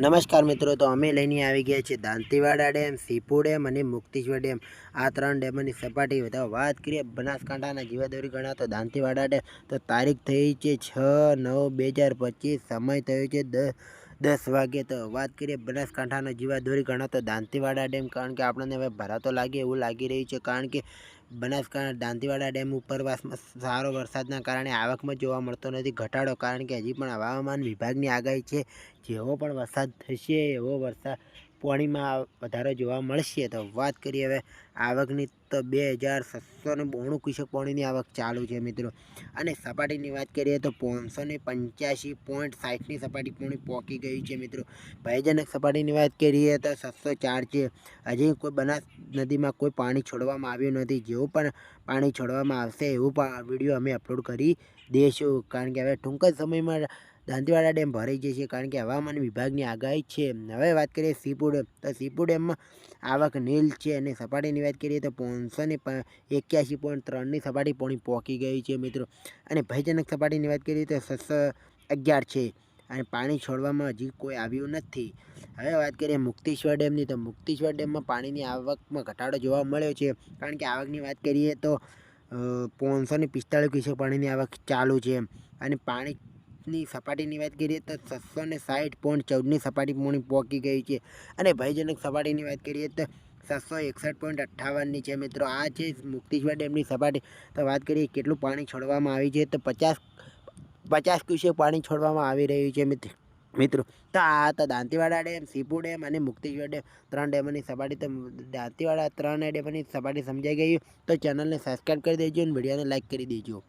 નમસ્કાર મિત્રો, તો અમે લઈને આવી ગયા છીએ દાંતીવાડા ડેમ, સીપુ ડેમ અને મુક્તિશ્વર ડેમ. આ ત્રણ ડેમોની સપાટી બધા વાત કરીએ. બનાસકાંઠાના જીવાદોરી ગણાતો દાંતીવાડા ડેમ. તો તારીખ થઈ છે છ નવ બે હજાર પચીસ. સમય થયો છે દસ દસ વાગે તો વાત કરીએ બનાસકાંઠાનો જીવાદોરી ગણાતો દાંતીવાડા ડેમ, કારણ કે આપણને હવે ભરાતો લાગે એવું લાગી રહ્યું છે, કારણ કે બનાસકાંઠા દાંતીવાડા ડેમ ઉપરવાસમાં સારો વરસાદના કારણે આવકમાં જોવા મળતો નથી, ઘટાડો, કારણ કે હજી પણ હવામાન વિભાગની આગાહી છે, જેવો પણ વરસાદ થશે એવો વરસાદ પાણીમાં વધારો જોવા મળશે. તો વાત કરીએ હવે આવકની તો બે હજાર છસો ને બોણું ક્યુસેક પાણીની આવક ચાલુ છે મિત્રો. અને સપાટીની વાત કરીએ તો પાંચસો ને પંચ્યાસી પોઈન્ટ સાઠની સપાટી પાણી પહોંચી ગઈ છે મિત્રો. ભયજનક સપાટીની વાત કરીએ તો છસો ચાર છે. હજી કોઈ બનાસ નદીમાં કોઈ પાણી છોડવામાં આવ્યું નથી. જેવું પણ પાણી છોડવામાં આવશે એવું પણ વીડિયો અમે અપલોડ કરી દઈશું કારણ કે હવે ટૂંક જ સમયમાં દાંતીવાડા ડેમ ભરાઈ જશે કારણ કે હવામાન વિભાગની આગાહી છે. હવે વાત કરીએ સીપુ ડેમ તો સીપુ ડેમમાં આવક નીલ છે અને સપાટીની વાત કરીએ તો પાંચસો ને એક્યાસી પોઈન્ટ ત્રણની સપાટી પોણી પહોંચી ગઈ છે મિત્રો. અને ભયજનક સપાટીની વાત કરીએ તો છસો અગિયાર છે. અને પાણી છોડવામાં હજી કોઈ આવ્યું નથી. હવે વાત કરીએ મુક્તેશ્વર ડેમની, તો મુક્તેશ્વર ડેમમાં પાણીની આવકમાં ઘટાડો જોવા મળ્યો છે. કારણ કે આવકની વાત કરીએ તો પાંચસો ને પિસ્તાળીસ ક્યુસેક પાણીની આવક ચાલુ છે. અને પાણીની સપાટીની વાત કરીએ તો છસો ને સાઠ પોઈન્ટ ચૌદની સપાટી પોણી પહોંચી ગઈ છે. અને ભયજનક સપાટીની વાત કરીએ તો સાતસો એકસઠ પોઈન્ટ અઠ્ઠાવનની છે મિત્રો. આ છે મુક્તિશ્વર ડેમની સપાટી. તો વાત કરીએ કેટલું પાણી છોડવામાં આવ્યું છે? તો પચાસ પચાસ ક્યુસેક પાણી છોડવામાં આવી રહ્યું છે મિત્ર મિત્રો. તો આ હતા દાંતીવાડા ડેમ, સીપુ ડેમ અને મુક્તિશ્વર ડેમ ત્રણ ડેમોની સપાટી. તો દાંતીવાડા ત્રણ ડેમોની સપાટી સમજાઈ ગઈ તો ચેનલને સબસ્ક્રાઈબ કરી દેજો અને વિડીયોને લાઇક કરી દેજો.